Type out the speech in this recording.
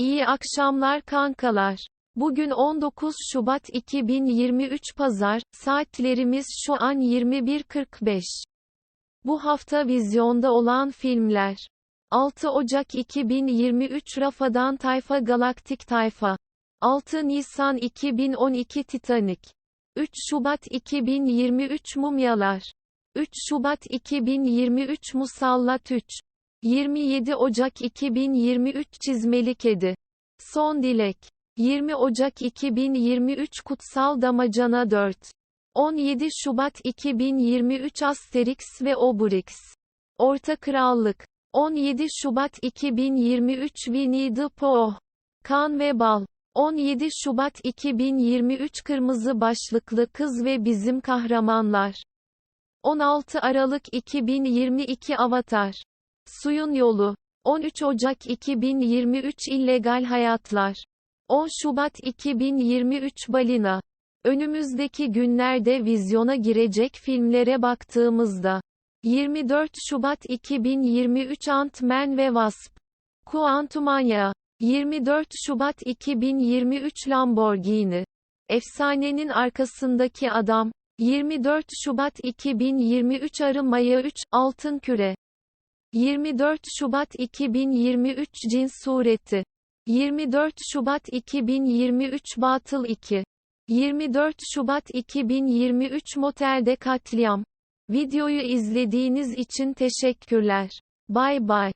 İyi akşamlar kankalar. Bugün 19 Şubat 2023 Pazar, saatlerimiz şu an 21.45. Bu hafta vizyonda olan filmler. 6 Ocak 2023 Rafa'dan Tayfa Galaktik Tayfa. 6 Nisan 2012 Titanic. 3 Şubat 2023 Mumyalar. 3 Şubat 2023 Musallat 3. 27 Ocak 2023 Çizmeli Kedi. Son Dilek. 20 Ocak 2023 Kutsal Damacana 4. 17 Şubat 2023 Asterix ve Obelix. Orta Krallık. 17 Şubat 2023 Winnie the Pooh. Kan ve Bal. 17 Şubat 2023 Kırmızı Başlıklı Kız ve Bizim Kahramanlar. 16 Aralık 2022 Avatar. Suyun Yolu. 13 Ocak 2023 İllegal Hayatlar. 10 Şubat 2023 Balina. Önümüzdeki günlerde vizyona girecek filmlere baktığımızda. 24 Şubat 2023 Ant-Man ve Wasp. Quantumania. 24 Şubat 2023 Lamborghini. Efsanenin arkasındaki adam. 24 Şubat 2023 Arı Maya 3, Altın Küre. 24 Şubat 2023 Cins Sureti. 24 Şubat 2023 Batıl 2. 24 Şubat 2023 Motelde Katliam. Videoyu izlediğiniz için teşekkürler. Bay bay.